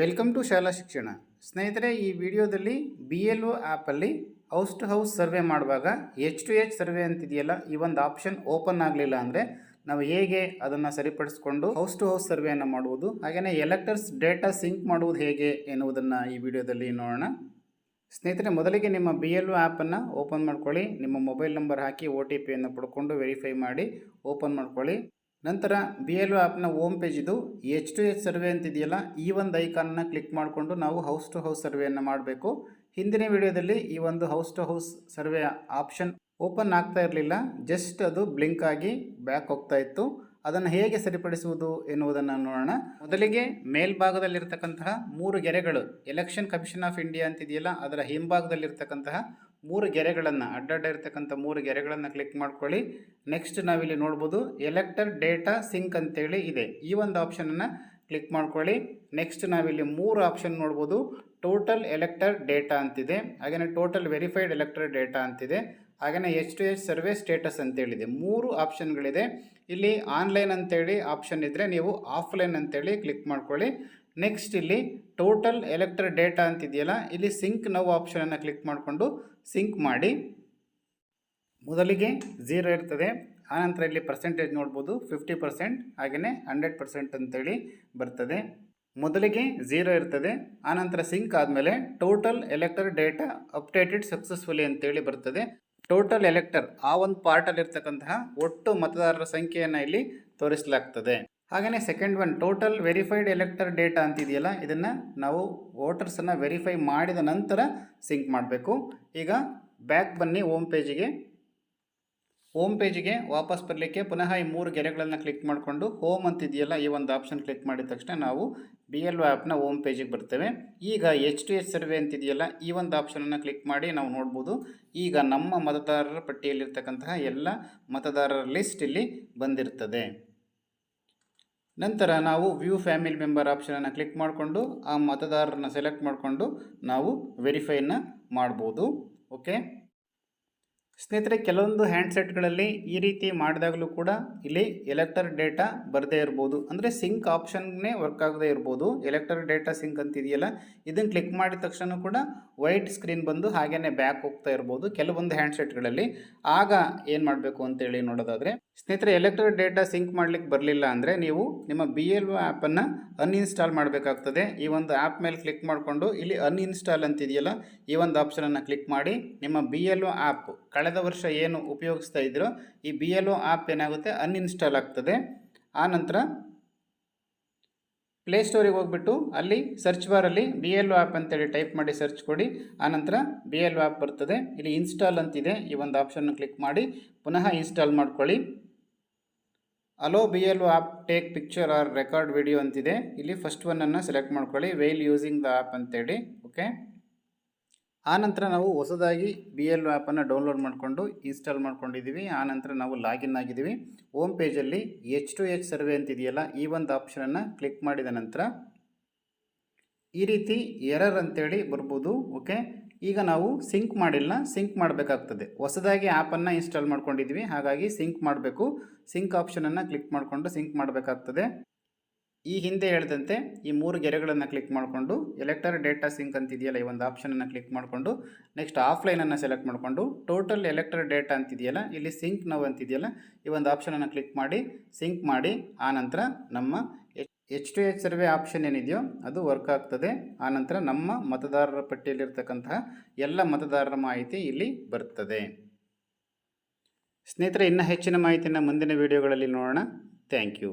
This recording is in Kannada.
ವೆಲ್ಕಮ್ ಟು ಶಾಲಾ ಶಿಕ್ಷಣ. ಸ್ನೇಹಿತರೆ, ಈ ವಿಡಿಯೋದಲ್ಲಿ ಬಿ ಎಲ್ ಒ ಆ್ಯಪಲ್ಲಿ ಹೌಸ್ ಟು ಹೌಸ್ ಸರ್ವೆ ಮಾಡುವಾಗ ಎಚ್ ಟು ಎಚ್ ಸರ್ವೆ ಅಂತಿದೆಯಲ್ಲ, ಈ ಒಂದು ಆಪ್ಷನ್ ಓಪನ್ ಆಗಲಿಲ್ಲ ಅಂದರೆ ನಾವು ಹೇಗೆ ಅದನ್ನು ಸರಿಪಡಿಸ್ಕೊಂಡು ಹೌಸ್ ಟು ಹೌಸ್ ಸರ್ವೆಯನ್ನು ಮಾಡುವುದು ಹಾಗೆಯೇ ಎಲೆಕ್ಟರ್ಸ್ ಡೇಟಾ ಸಿಂಕ್ ಮಾಡುವುದು ಹೇಗೆ ಎನ್ನುವುದನ್ನು ಈ ವಿಡಿಯೋದಲ್ಲಿ ನೋಡೋಣ. ಸ್ನೇಹಿತರೆ, ಮೊದಲಿಗೆ ನಿಮ್ಮ ಬಿ ಎಲ್ ಒ ಆ್ಯಪನ್ನು ಓಪನ್ ಮಾಡ್ಕೊಳ್ಳಿ, ನಿಮ್ಮ ಮೊಬೈಲ್ ನಂಬರ್ ಹಾಕಿ ಒ ಟಿ ಪಿಯನ್ನು ಪಡ್ಕೊಂಡು ವೆರಿಫೈ ಮಾಡಿ ಓಪನ್ ಮಾಡ್ಕೊಳ್ಳಿ. ನಂತರ ಬಿ ಎಲ್ ಆ್ಯಪ್ನ ಓಮ್ ಇದು ಎಚ್ ಟು ಎಚ್ ಸರ್ವೆ ಅಂತಿದೆಯಲ್ಲ, ಈ ಒಂದು ಐಕಾನ್ನ ಕ್ಲಿಕ್ ಮಾಡಿಕೊಂಡು ನಾವು ಹೌಸ್ ಟು ಹೌಸ್ ಸರ್ವೆಯನ್ನು ಮಾಡಬೇಕು. ಹಿಂದಿನ ವಿಡಿಯೋದಲ್ಲಿ ಈ ಒಂದು house to house survey option open ಆಗ್ತಾ ಇರಲಿಲ್ಲ. ಜಸ್ಟ್ ಅದು ಬ್ಲಿಂಕ್ ಆಗಿ ಬ್ಯಾಕ್ ಹೋಗ್ತಾ ಇತ್ತು. ಅದನ್ನು ಹೇಗೆ ಸರಿಪಡಿಸುವುದು ಎನ್ನುವುದನ್ನು ನೋಡೋಣ. ಮೊದಲಿಗೆ ಮೇಲ್ಭಾಗದಲ್ಲಿರ್ತಕ್ಕಂತಹ ಮೂರು ಗೆರೆಗಳು ಎಲೆಕ್ಷನ್ ಕಮಿಷನ್ ಆಫ್ ಇಂಡಿಯಾ ಅಂತಿದೆಯಲ್ಲ, ಅದರ ಹಿಂಭಾಗದಲ್ಲಿರ್ತಕ್ಕಂತಹ ಮೂರು ಗೆರೆಗಳನ್ನು ಅಡ್ಡಡ್ಡ ಇರ್ತಕ್ಕಂಥ ಮೂರು ಗೆರೆಗಳನ್ನು ಕ್ಲಿಕ್ ಮಾಡ್ಕೊಳ್ಳಿ. ನೆಕ್ಸ್ಟ್ ನಾವಿಲ್ಲಿ ನೋಡ್ಬೋದು ಎಲೆಕ್ಟರ್ ಡೇಟಾ ಸಿಂಕ್ ಅಂತೇಳಿ ಇದೆ. ಈ ಒಂದು ಆಪ್ಷನನ್ನು ಕ್ಲಿಕ್ ಮಾಡ್ಕೊಳ್ಳಿ. ನೆಕ್ಸ್ಟ್ ನಾವಿಲ್ಲಿ ಮೂರು ಆಪ್ಷನ್ ನೋಡ್ಬೋದು ಟೋಟಲ್ ಎಲೆಕ್ಟರ್ ಡೇಟಾ ಅಂತಿದೆ. ಹಾಗೆಯೇ ಟೋಟಲ್ ವೆರಿಫೈಡ್ ಎಲೆಕ್ಟರ್ ಡೇಟಾ ಅಂತಿದೆ. ಹಾಗೆಯೇ H to H survey status ಅಂತೇಳಿದೆ. ಮೂರು ಆಪ್ಷನ್ಗಳಿದೆ ಇಲ್ಲಿ ಆನ್ಲೈನ್ ಅಂತೇಳಿ ಆಪ್ಷನ್ ಇದ್ದರೆ ನೀವು ಆಫ್ಲೈನ್ ಅಂತೇಳಿ ಕ್ಲಿಕ್ ಮಾಡ್ಕೊಳ್ಳಿ. ನೆಕ್ಸ್ಟ್ ಇಲ್ಲಿ ಟೋಟಲ್ ಎಲೆಕ್ಟರ್ ಡೇಟಾ ಅಂತಿದೆಯಲ್ಲ, ಇಲ್ಲಿ ಸಿಂಕ್ ನೌ ಆಪ್ಷನನ್ನು ಕ್ಲಿಕ್ ಮಾಡಿಕೊಂಡು ಸಿಂಕ್ ಮಾಡಿ. ಮೊದಲಿಗೆ ಝೀರೋ ಇರ್ತದೆ ಆನಂತರ ಇಲ್ಲಿ ಪರ್ಸೆಂಟೇಜ್ ನೋಡ್ಬೋದು ಫಿಫ್ಟಿ ಪರ್ಸೆಂಟ್ ಹಾಗೆಯೇ ಹಂಡ್ರೆಡ್ ಪರ್ಸೆಂಟ್ ಅಂತೇಳಿ ಬರ್ತದೆ. ಮೊದಲಿಗೆ ಝೀರೋ ಇರ್ತದೆ ಆನಂತರ ಸಿಂಕ್ ಆದಮೇಲೆ total elector data updated successfully ಅಂತೇಳಿ ಬರ್ತದೆ. ಟೋಟಲ್ ಎಲೆಕ್ಟರ್ ಆ ಒಂದು ಪಾರ್ಟಲ್ಲಿರ್ತಕ್ಕಂತಹ ಒಟ್ಟು ಮತದಾರರ ಸಂಖ್ಯೆಯನ್ನು ಇಲ್ಲಿ ತೋರಿಸಲಾಗ್ತದೆ. ಹಾಗೆಯೇ second one total verified elector data ಅಂತಿದೆಯಲ್ಲ, ಇದನ್ನು ನಾವು ವೋಟರ್ಸನ್ನು ವೆರಿಫೈ ಮಾಡಿದ ನಂತರ ಸಿಂಕ್ ಮಾಡಬೇಕು. ಈಗ ಬ್ಯಾಕ್ ಬನ್ನಿ ಓಮ್ ಪೇಜಿಗೆ ಹೋಮ್ ಪೇಜಿಗೆ ವಾಪಸ್ ಬರಲಿಕ್ಕೆ ಪುನಃ ಈ ಮೂರು ಗೆರೆಗಳನ್ನು ಕ್ಲಿಕ್ ಮಾಡಿಕೊಂಡು ಹೋಮ್ ಅಂತಿದೆಯಲ್ಲ, ಈ ಒಂದು ಆಪ್ಷನ್ ಕ್ಲಿಕ್ ಮಾಡಿದ ತಕ್ಷಣ ನಾವು ಬಿ ಎಲ್ ಒ ಆ್ಯಪ್ನ ಹೋಮ್ ಪೇಜಿಗೆ ಬರ್ತೇವೆ. ಈಗ ಎಚ್ ಟಿ ಎಚ್ ಸರ್ವೆ ಅಂತಿದೆಯಲ್ಲ, ಈ ಒಂದು ಆಪ್ಷನನ್ನು ಕ್ಲಿಕ್ ಮಾಡಿ ನಾವು ನೋಡ್ಬೋದು. ಈಗ ನಮ್ಮ ಮತದಾರರ ಪಟ್ಟಿಯಲ್ಲಿರ್ತಕ್ಕಂತಹ ಎಲ್ಲ ಮತದಾರರ ಲಿಸ್ಟ್ ಇಲ್ಲಿ ಬಂದಿರ್ತದೆ. ನಂತರ ನಾವು ವ್ಯೂ ಫ್ಯಾಮಿಲಿ ಮೆಂಬರ್ ಆಪ್ಷನನ್ನು ಕ್ಲಿಕ್ ಮಾಡಿಕೊಂಡು, ಆ ಮತದಾರರನ್ನ ಸೆಲೆಕ್ಟ್ ಮಾಡಿಕೊಂಡು ನಾವು ವೆರಿಫೈನ ಮಾಡ್ಬೋದು. ಓಕೆ ಸ್ನೇಹಿತರೆ, ಕೆಲವೊಂದು ಹ್ಯಾಂಡ್ಸೆಟ್ಗಳಲ್ಲಿ ಈ ರೀತಿ ಮಾಡಿದಾಗಲೂ ಕೂಡ ಇಲ್ಲಿ ಎಲೆಕ್ಟರ್ ಡೇಟಾ ಬರದೇ ಇರ್ಬೋದು. ಅಂದರೆ ಸಿಂಕ್ ಆಪ್ಷನ್ನೇ ವರ್ಕ್ ಆಗದೇ ಇರ್ಬೋದು. ಎಲೆಕ್ಟರ್ ಡೇಟಾ ಸಿಂಕ್ ಅಂತಿದೆಯಲ್ಲ ಇದನ್ನು ಕ್ಲಿಕ್ ಮಾಡಿದ ತಕ್ಷಣ ಕೂಡ ವೈಟ್ ಸ್ಕ್ರೀನ್ ಬಂದು ಹಾಗೇ ಬ್ಯಾಕ್ ಹೋಗ್ತಾ ಇರ್ಬೋದು ಕೆಲವೊಂದು ಹ್ಯಾಂಡ್ಸೆಟ್ಗಳಲ್ಲಿ ಆಗ ಏನು ಮಾಡಬೇಕು ಅಂತೇಳಿ ನೋಡೋದಾದರೆ, ಸ್ನೇಹಿತರೆ ಎಲೆಕ್ಟರ್ ಡೇಟಾ ಸಿಂಕ್ ಮಾಡಲಿಕ್ಕೆ ಬರಲಿಲ್ಲ ಅಂದರೆ ನೀವು ನಿಮ್ಮ ಬಿ ಎಲ್ ಒ ಆ್ಯಪನ್ನು ಅನ್ಇನ್ಸ್ಟಾಲ್ ಮಾಡಬೇಕಾಗ್ತದೆ. ಈ ಒಂದು ಆ್ಯಪ್ ಮೇಲೆ ಕ್ಲಿಕ್ ಮಾಡಿಕೊಂಡು ಇಲ್ಲಿ ಅನ್ಇನ್ಸ್ಟಾಲ್ ಅಂತಿದೆಯಲ್ಲ, ಈ ಒಂದು ಆಪ್ಷನನ್ನು ಕ್ಲಿಕ್ ಮಾಡಿ ನಿಮ್ಮ ಬಿ ಎಲ್ ಒ ಆ್ಯಪ್ ಕಳೆದ ವರ್ಷ ಏನು ಉಪಯೋಗಿಸ್ತಾ ಇದ್ದೀರೋ ಈ ಬಿ ಎಲ್ ಒ ಆ್ಯಪ್ ಏನಾಗುತ್ತೆ? ಅನ್ಇನ್ಸ್ಟಾಲ್ ಆಗ್ತದೆ. ಆನಂತರ ಪ್ಲೇಸ್ಟೋರಿಗೆ ಹೋಗ್ಬಿಟ್ಟು ಅಲ್ಲಿ ಸರ್ಚ್ ಬಾರಲ್ಲಿ ಬಿ ಎಲ್ ಒ ಆ್ಯಪ್ ಅಂತೇಳಿ ಟೈಪ್ ಮಾಡಿ ಸರ್ಚ್ ಕೊಡಿ. ಆನಂತರ ಬಿ ಎಲ್ ಒ ಆ್ಯಪ್ ಬರ್ತದೆ. ಇಲ್ಲಿ ಇನ್ಸ್ಟಾಲ್ ಅಂತಿದೆ. ಈ ಒಂದು ಆಪ್ಷನ್ನ ಕ್ಲಿಕ್ ಮಾಡಿ ಪುನಃ ಇನ್ಸ್ಟಾಲ್ ಮಾಡ್ಕೊಳ್ಳಿ. Allow B L O app take picture or record video ಅಂತಿದೆ. ಇಲ್ಲಿ ಫಸ್ಟ್ ಒನ್ನನ್ನು ಸೆಲೆಕ್ಟ್ ಮಾಡ್ಕೊಳ್ಳಿ. ವೇಲ್ ಯೂಸಿಂಗ್ ದ ಆ್ಯಪ್ ಅಂತೇಳಿ. ಓಕೆ ಆನಂತರ ನಾವು ಹೊಸದಾಗಿ ಬಿ ಎಲ್ ಆ್ಯಪನ್ನು ಡೌನ್ಲೋಡ್ ಮಾಡಿಕೊಂಡು ಇನ್ಸ್ಟಾಲ್ ಮಾಡ್ಕೊಂಡಿದ್ದೀವಿ. ಆನಂತರ ನಾವು ಲಾಗಿನ್ ಆಗಿದ್ದೀವಿ. ಹೋಮ್ ಪೇಜಲ್ಲಿ ಎಚ್ ಟು ಎಚ್ ಸರ್ವೆ ಅಂತಿದೆಯಲ್ಲ ಈ ಒಂದು ಆಪ್ಷನನ್ನು ಕ್ಲಿಕ್ ಮಾಡಿದ ನಂತರ ಈ ರೀತಿ ಎರರ್ ಅಂತೇಳಿ ಬರ್ಬೋದು. ಓಕೆ ಈಗ ನಾವು ಸಿಂಕ್ ಮಾಡಿಲ್ಲ ಸಿಂಕ್ ಮಾಡಬೇಕಾಗ್ತದೆ. ಹೊಸದಾಗಿ ಆ್ಯಪನ್ನು ಇನ್ಸ್ಟಾಲ್ ಮಾಡ್ಕೊಂಡಿದ್ವಿ ಹಾಗಾಗಿ ಸಿಂಕ್ ಮಾಡಬೇಕು. ಸಿಂಕ್ ಆಪ್ಷನನ್ನು ಕ್ಲಿಕ್ ಮಾಡಿಕೊಂಡು ಸಿಂಕ್ ಮಾಡಬೇಕಾಗ್ತದೆ. ಈ ಹಿಂದೆ ಹೇಳಿದಂತೆ ಈ ಮೂರು ಗೆರೆಗಳನ್ನು ಕ್ಲಿಕ್ ಮಾಡಿಕೊಂಡು ಎಲೆಕ್ಟರ್ ಡೇಟಾ ಸಿಂಕ್ ಅಂತಿದೆಯಲ್ಲ, ಈ ಒಂದು ಆಪ್ಷನನ್ನು ಕ್ಲಿಕ್ ಮಾಡಿಕೊಂಡು ನೆಕ್ಸ್ಟ್ ಆಫ್ಲೈನನ್ನು ಸೆಲೆಕ್ಟ್ ಮಾಡಿಕೊಂಡು ಟೋಟಲ್ ಎಲೆಕ್ಟರ್ ಡೇಟಾ ಅಂತಿದೆಯಲ್ಲ, ಇಲ್ಲಿ ಸಿಂಕ್ ನೋವು ಅಂತಿದೆಯಲ್ಲ, ಈ ಒಂದು ಆಪ್ಷನನ್ನು ಕ್ಲಿಕ್ ಮಾಡಿ ಸಿಂಕ್ ಮಾಡಿ ಆನಂತರ ನಮ್ಮ H to H survey option ಏನಿದೆಯೋ ಅದು ವರ್ಕ್ ಆಗ್ತದೆ. ಆನಂತರ ನಮ್ಮ ಮತದಾರರ ಪಟ್ಟಿಯಲ್ಲಿರ್ತಕ್ಕಂತಹ ಎಲ್ಲ ಮತದಾರರ ಮಾಹಿತಿ ಇಲ್ಲಿ ಬರ್ತದೆ. ಸ್ನೇಹಿತರೆ, ಇನ್ನೂ ಹೆಚ್ಚಿನ ಮಾಹಿತಿಯನ್ನು ಮುಂದಿನ ವಿಡಿಯೋಗಳಲ್ಲಿ ನೋಡೋಣ. Thank you